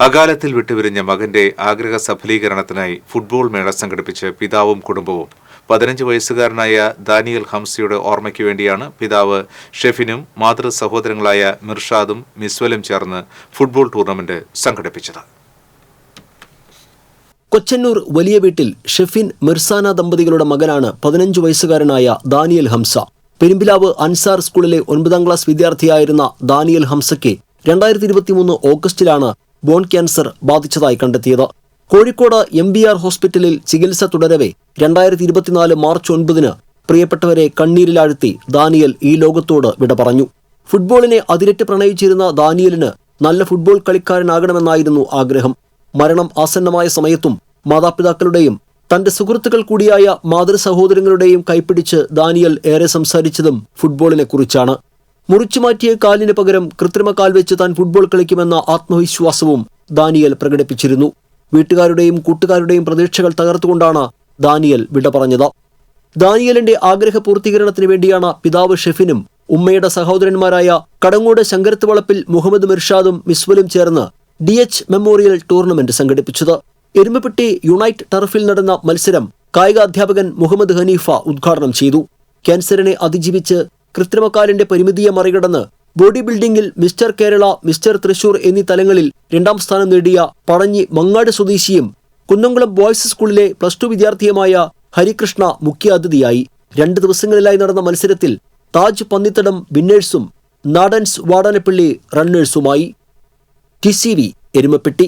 അകാലത്തിൽ വിട്ടുപിരിഞ്ഞ മകന്റെ ആഗ്രഹ സഫലീകരണത്തിനായി ഫുട്ബോൾ മേള സംഘടിപ്പിച്ച് പിതാവും കുടുംബവും പതിനഞ്ച് വയസ്സുകാരനായ ദാനിയൽ ഹംസയുടെ ഓർമ്മയ്ക്ക് വേണ്ടിയാണ് പിതാവ് ഷെഫിനും മാതൃ സഹോദരങ്ങളായ മിർഷാദും മിസ്വലും ചേർന്ന് ഫുട്ബോൾ ടൂർണമെന്റ് സംഘടിപ്പിച്ചത്. കൊച്ചന്നൂർ വലിയ വീട്ടിൽ ഷെഫിൻ മിർസാന ദമ്പതികളുടെ മകനാണ് പതിനഞ്ച് വയസ്സുകാരനായ ദാനിയൽ ഹംസ. പെരുമ്പിലാവ് അൻസാർ സ്കൂളിലെ ഒൻപതാം ക്ലാസ് വിദ്യാർത്ഥിയായിരുന്ന ദാനിയൽ ഹംസയ്ക്ക് രണ്ടായിരത്തി ഇരുപത്തിമൂന്ന് ഓഗസ്റ്റിലാണ് ബോൺ ക്യാൻസർ ബാധിച്ചതായി കണ്ടെത്തിയത്. കോഴിക്കോട് എം ബി ആർ ഹോസ്പിറ്റലിൽ ചികിത്സ തുടരവേ രണ്ടായിരത്തി ഇരുപത്തിനാല് മാർച്ച് ഒൻപതിന് പ്രിയപ്പെട്ടവരെ കണ്ണീരിലാഴ്ത്തി ദാനിയൽ ഈ ലോകത്തോട് വിട പറഞ്ഞു. ഫുട്ബോളിനെ അതിരറ്റ് പ്രണയിച്ചിരുന്ന ദാനിയലിന് നല്ല ഫുട്ബോൾ കളിക്കാരനാകണമെന്നായിരുന്നു ആഗ്രഹം. മരണം ആസന്നമായ സമയത്തും മാതാപിതാക്കളുടെയും തന്റെ സുഹൃത്തുക്കൾ കൂടിയായ മാതൃ സഹോദരങ്ങളുടെയും കൈപ്പിടിച്ച് ദാനിയൽ ഏറെ സംസാരിച്ചതും ഫുട്ബോളിനെ കുറിച്ചാണ് മുറിച്ചുമാറ്റിയ കാലിന് പകരം കൃത്രിമ കാൽ വെച്ച് താൻ ഫുട്ബോൾ കളിക്കുമെന്ന ആത്മവിശ്വാസവും ദാനിയൽ പ്രകടിപ്പിച്ചിരുന്നു. വീട്ടുകാരുടെയും കൂട്ടുകാരുടെയും പ്രതീക്ഷകൾ തകർത്തുകൊണ്ടാണ് ദാനിയൽ വിട പറഞ്ഞത്. ദാനിയലിന്റെ ആഗ്രഹ പൂർത്തീകരണത്തിന് വേണ്ടിയാണ് പിതാവ് ഷെഫിനും ഉമ്മയുടെ സഹോദരന്മാരായ കടങ്ങോട് ശങ്കരത്ത് വളപ്പിൽ മുഹമ്മദ് മിർഷാദും മിസ്വലും ചേർന്ന് ഡി എച്ച് മെമ്മോറിയൽ ടൂർണമെന്റ് സംഘടിപ്പിച്ചത്. എരുമപ്പെട്ടി യുണൈറ്റ് ടർഫിൽ നടന്ന മത്സരം കായികാധ്യാപകൻ മുഹമ്മദ് ഹനീഫ ഉദ്ഘാടനം ചെയ്തു. ക്യാൻസറിനെ അതിജീവിച്ച് കൃത്രിമക്കാലിന്റെ പരിമിതിയെ മറികടന്ന് ബോഡി ബിൽഡിംഗിൽ മിസ്റ്റർ കേരള മിസ്റ്റർ തൃശൂർ എന്നീ തലങ്ങളിൽ രണ്ടാം സ്ഥാനം നേടിയ പഴഞ്ഞി മങ്ങാട് സ്വദേശിയും കുന്നംകുളം ബോയ്സ് സ്കൂളിലെ പ്ലസ് ടു വിദ്യാർത്ഥിയുമായ ഹരികൃഷ്ണ മുഖ്യാതിഥിയായി. രണ്ട് ദിവസങ്ങളിലായി നടന്ന മത്സരത്തിൽ താജ് പന്നിത്തടം വിന്നേഴ്സും Nadans Vadanappally റണ്ണേഴ്സുമായി. T C V Erumapetty.